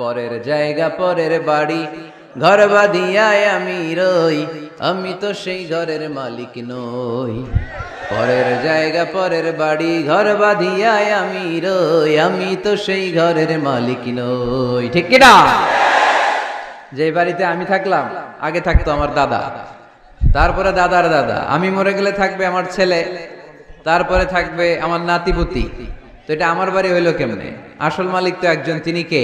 পরের জায়গা, পরের বাড়ি। ঘর বাঁধিয়ায় আমি রই, আমি তো সেই ঘরের মালিক নই। পরের জায়গা, পরের বাড়ি, ঘর বাঁধিয়ায় আমি রই, আমি তো সেই ঘরের মালিক নই। ঠিক কিনা যে বাড়িতে আমি থাকলাম, আগে থাকতো আমার দাদা। তারপরে দাদার দাদা। আমি মরে গেলে থাকবে আমার ছেলে, তারপরে থাকবে আমার নাতিপুতি। তো এটা আমার বাড়ি হইল কেমনে? আসল মালিক তো একজন, তিনি কে?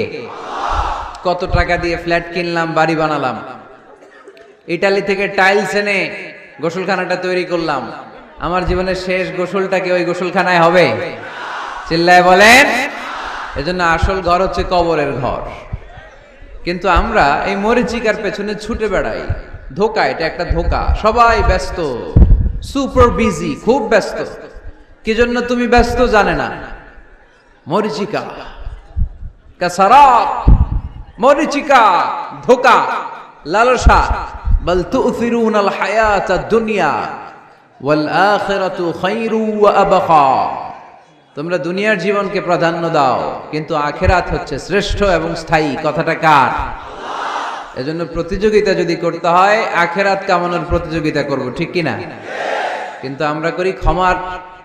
কত টাকা দিয়ে ফ্ল্যাট কিনলাম, বাড়ি বানালাম। ইটালি থেকে টাইলস এনে গোসলখানাটা তৈরি করলাম। আমার জীবনের শেষ গোসলটা কি ওই গোসলখানায় হবে? চিল্লায় বলেন। এজন্য আসল ঘর হচ্ছে কবরের ঘর। কিন্তু আমরা এই মরিচিকার পেছনে ছুটে বেড়াই। ধোকা, এটা একটা ধোকা। সবাই ব্যস্ত। সুপার বিজি, খুব ব্যস্ত। কি জন্য তুমি ব্যস্ত জানে না? মরিচিকা। কাসারাত। মরিচিকা ধোকা লালসা বল তুফিরুন আল হায়াত দুনিয়া ওয়াল আখিরাতু খায়রু ওয়া আবকা তোমরা দুনিয়ার জীবনকে প্রাধান্য দাও কিন্তু আখেরাত হচ্ছে শ্রেষ্ঠ এবং স্থায়ী। কথাটা কার? এজন্য প্রতিযোগিতা যদি করতে হয় আখেরাত কামানোর প্রতিযোগিতা করব ঠিক কি না কিন্তু আমরা করি ক্ষমার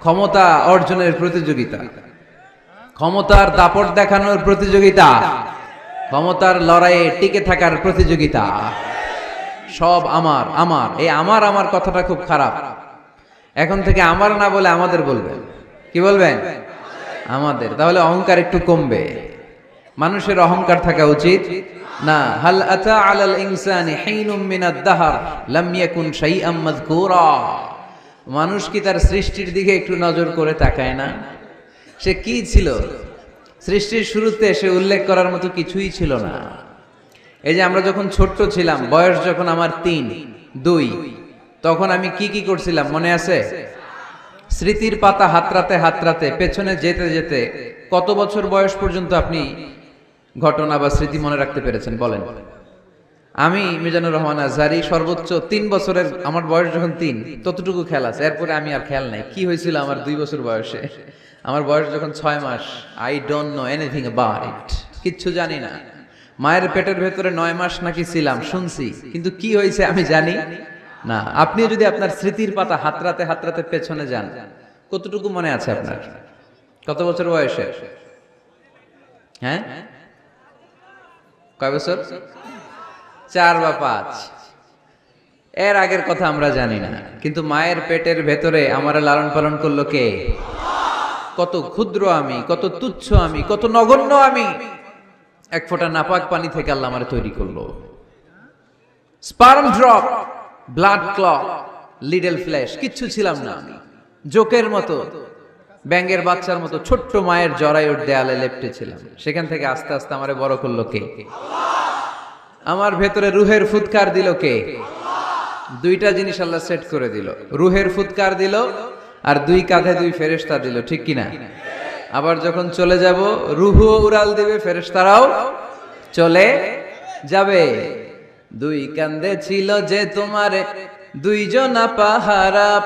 ক্ষমতা অর্জনের প্রতিযোগিতা। ক্ষমতার দাপট দেখানোর প্রতিযোগিতা। ক্ষমতার লড়াইয়ে টিকে থাকার প্রতিযোগিতা। সব আমার আমার। এই আমার আমার কথাটা খুব খারাপ। এখন থেকে আমার না বলে আমাদের বলবেন। কি বলবেন? আমাদের। তাহলে অহংকার একটু কমবে। মানুষের অহংকার থাকা উচিত। না, হাল আতা আলাল ইনসানি হিনুম মিনাদ দাহার, লাম ইয়াকুন শাইআম মাযকুরা। মানুষ কি তার সৃষ্টির দিকে একটু নজর করে তাকায় না? সে কি ছিল? সৃষ্টির শুরুতে সে উল্লেখ করার মতো কিছুই ছিল না। এই যে আমরা যখন ছোট্ট ছিলাম, বয়স যখন আমার তিন, দুই, তখন আমি কি কি করছিলাম, মনে আছে? স্মৃতির পাতা হাতরাতে হাতরাতে পেছনে যেতে যেতে কত বছর বয়স পর্যন্ত আপনি ঘটনা বা স্মৃতি মনে রাখতে পেরেছেন? বলেন। আমি মিজানুর রহমান আজহারি, সর্বোচ্চ তিন বছরের আমার বয়স যখন তিন, ততটুকু খেলা আছে। এরপরে আমি আর খেয়াল নাই। কি হয়েছিল আমার দুই বছর বয়সে? আমার বয়স যখন ছয় মাস I don't know anything about it কিচ্ছু জানি না। মায়ের পেটের ভেতরে নয় মাস নাকি ছিলাম, শুনছি। কিন্তু কি হয়েছে আমি জানি না। আপনি যদি আপনার স্মৃতির পাতা হাতরাতে হাতরাতে পেছনে যান, কতটুকু মনে আছে আপনার? কত বছর বয়সে? হ্যাঁ? কয় বছর? চার বা পাঁচ। এর আগের কথা আমরা জানি না। কিন্তু মায়ের পেটের ভেতরে আমার লালন পালন করল কে? কত ক্ষুদ্র আমি, কত তুচ্ছ আমি, কত নগণ্য আমি। এক ফোঁটা নাপাক পানি থেকে আল্লাহ আমার তৈরি করল। Sperm drop, blood clot little flesh, কিচ্ছু ছিলাম না আমি। জোকের মতো, ব্যাঙের বাচ্চার মতো ছোট্ট মায়ের জরায়ুর দেয়ালে লেপটে ছিলাম। সেখান থেকে আস্তে আস্তে আমারে বড় করল কে? আমার ভেতরে রুহের ফুৎকার দিল কে? দুইটা জিনিস আল্লাহ সেট করে দিল। রুহের ফুৎকার দিল আর দুই কাঁধে দুই ফেরেশতা দিল, ঠিক কিনা? আবার যখন চলে যাব রুহও উড়াল দিবে ফেরেশতারাও। চলে যাবে। দুই কান্দে ছিল যে তোমারে, দুইজনা পাহারা।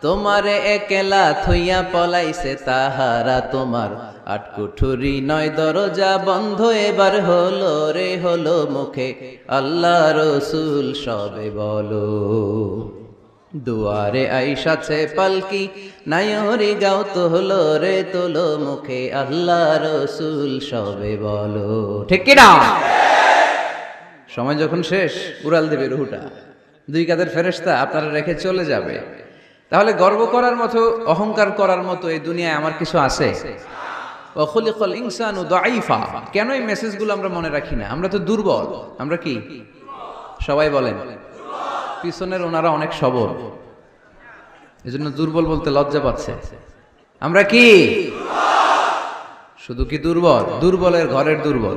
তোমারে একেলা থইয়া পলাইছে তাহারা তোমার। আটকুঠুরি নয় দরজা বন্ধ, এবার হলো রে, হলো মুখে। আল্লাহ রসুল সবে বলো। দুয়ারে আইসাছে পালকি, নায়রি গাও তো হলো রে তোলো মুখে আল্লাহ রসুল, সবে বলো। ঠিক কিনা? সময় যখন শেষ, উড়াল দেবে রুহুটা। দুই কাদের ফেরেস্তা আপনারা রেখে চলে যাবে। তাহলে গর্ব করার মতো, অহংকার করার মতো এই দুনিয়ায় আমার কিছু আছে? অখলিকল ইনসানু দাইফা কেন এই মেসেজগুলো আমরা মনে রাখি না? আমরা তো দুর্বল। আমরা কি? সবাই বলেন। পিছনের ওনারা অনেক সবল। এজন্য দুর্বল বলতে লজ্জা পাচ্ছে। আমরা কি? শুধু কি দুর্বল? দুর্বলের ঘরের দুর্বল।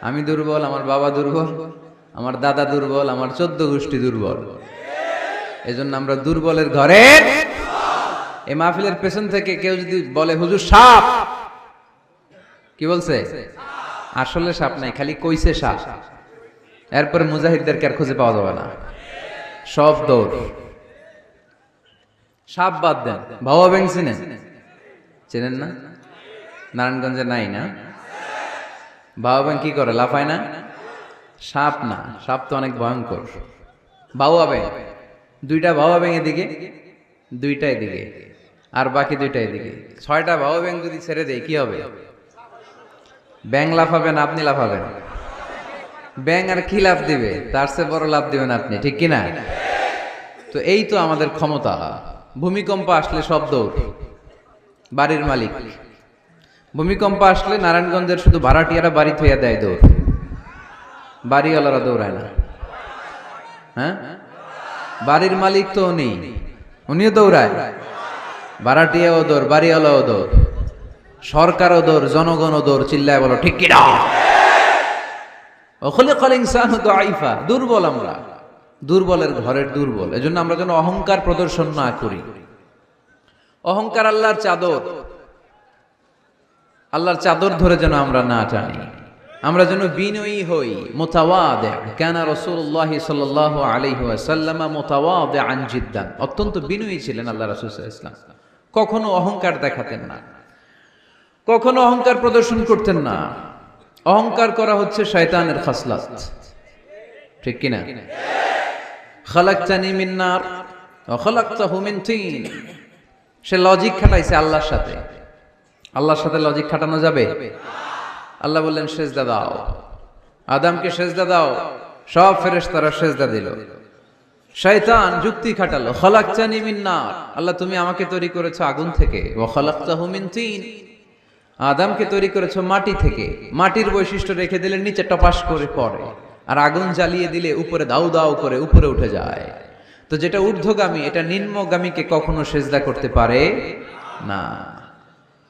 আমি দুর্বল, আমার বাবা দুর্বল, আমার দাদা দুর্বল, আমার চোদ্দ গোষ্ঠী দুর্বল। এজন্য আমরা দুর্বলের ঘরের এই মাহফিলের পেছন থেকে কেউ যদি বলে, হুজুর, সাপ! কি বলছে? আসলে সাপ নাই, খালি কইছে সাপ। এরপরে মুজাহিদদেরকে আর খুঁজে পাওয়া যাবে না। সব দৌড়। সাপ বাদ দেন। ভাবা ব্যাং চিনেন? চেনেন না? নারায়ণগঞ্জে নাই না? বাবা ব্যাং কি করে, লাফায় না? সাপ না। সাপ তো অনেক ভয়ঙ্কর। বাবা ব্যাং দুইটা বাবা ব্যাং এদিকে, দুইটা এদিকে। আর বাকি দুইটা এদিকে। ছয়টা বাবা ব্যাং যদি ছেড়ে দেয়, কি হবে? ব্যাং লাফাবেন আপনি লাফাবেন। ব্যাং আর কি লাভ দিবে? তার চেয়ে বড় লাভ দিবেন আপনি, ঠিক কি না তো এই তো আমাদের ক্ষমতা। ভূমিকম্প আসলে সব দৌড়। বাড়ির মালিক। ভূমিকম্প আসলে নারায়ণগঞ্জের শুধু ভাড়াটিয়ারা বাড়ি থইয়া দেয় দৌড়। বাড়িওয়ালারা দৌড়ায় না। হ্যাঁ? বাড়ির মালিক তো উনি। উনিও দৌড়ায়। ভাড়াটিয়াও দৌড়, বাড়িওয়ালাও দৌড়। সরকারও দৌড়, জনগণও দৌড়, চিল্লায় বলো, ঠিক কিনা? ওখলে কলিংসান আইফা দুর্বল আমরা। দুর্বলের ঘরের দুর্বল। এজন্য আমরা যেন অহংকার প্রদর্শন না করি। অহংকার আল্লাহর চাদর। আল্লাহর চাদর ধরে যেন আমরা না টানি। আমরা যেন বিনয়ী হই, মোতাওয়াদে। কেন রসুল্লাহ সাল্লাহ আলাইহি ওয়াসাল্লাম মোতাওয়াদে আনজিদ্দান অত্যন্ত বিনয়ী ছিলেন আল্লাহ রসুল ইসলাম কখনো অহংকার দেখাতেন না। কখনো অহংকার প্রদর্শন করতেন না। অহংকার করা হচ্ছে শয়তানের খাসলাত। ঠিক কিনা? খালাকতানি মিন নার ওয়া খালাকতাহু মিন তিন। সে লজিক খাটাইছে আল্লাহর সাথে। আল্লাহর সাথে লজিক খাটানো যাবে? আল্লাহ বললেন, সেজদা দাও। আদামকে সেজদা দাও। সব ফেরেশতারা সেজদা দিল। শয়তান যুক্তি খাটালো, খালাকতানি মিন নার আল্লাহ, তুমি আমাকে তৈরি করেছ আগুন থেকে। ওয়া খালাকতাহু মিন তিন। আদামকে তৈরি করেছ মাটি থেকে। মাটির বৈশিষ্ট্য রেখে দিলে নিচে টপাস করে পড়ে। আর আগুন জ্বালিয়ে দিলে উপরে দাউ দাউ করে উপরে উঠে যায়। তো যেটা ঊর্ধ্বগামী, এটা নিম্নগামীকে কখনো সেজদা করতে পারে না।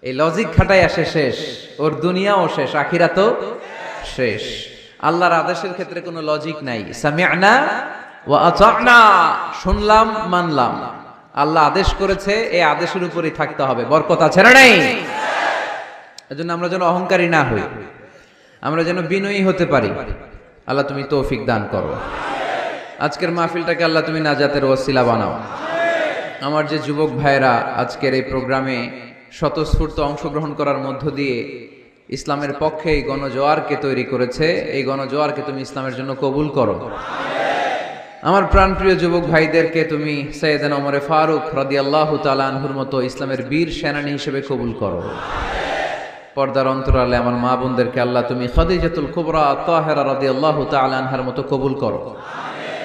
এই লজিক খাটাই আসে শেষ। ওর দুনিয়াও শেষ আখিরা তো শেষ। আল্লাহর আদেশের ক্ষেত্রে কোনো লজিক নাই। সামিআনা ওয়া আতানা শুনলাম, মানলাম। আল্লাহ আদেশ করেছে, এই আদেশের উপরেই থাকতে হবে। বরকত আছে না নাই? এজন্য আমরা যেন অহংকারী না হই। আমরা যেন বিনয়ী হতে পারি। আল্লাহ তুমি তৌফিক দান করো। আজকের মাহফিলটাকে আল্লাহ তুমি নাজাতের ওসিলা বানাও। আমার যে যুবক ভাইরা আজকের এই প্রোগ্রামে স্বতঃস্ফূর্ত অংশগ্রহণ করার মধ্য দিয়ে ইসলামের পক্ষে এই গণজোয়ারকে তৈরি করেছে। এই গণজোয়ারকে তুমি ইসলামের জন্য কবুল করো। আমার প্রাণপ্রিয় যুবক ভাইদেরকে তুমি সৈয়দান ওমরে ফারুক রাদিয়াল্লাহু তাআলা আনহুর মতো ইসলামের বীর সেনানী হিসেবে কবুল করো। পর্দার অন্তরালে আমার মা বোনদেরকে আল্লাহ তুমি খাদিজাতুল কুবরা তাহেরা রাদিয়াল্লাহু তাআলা আনহার মতো কবুল করো।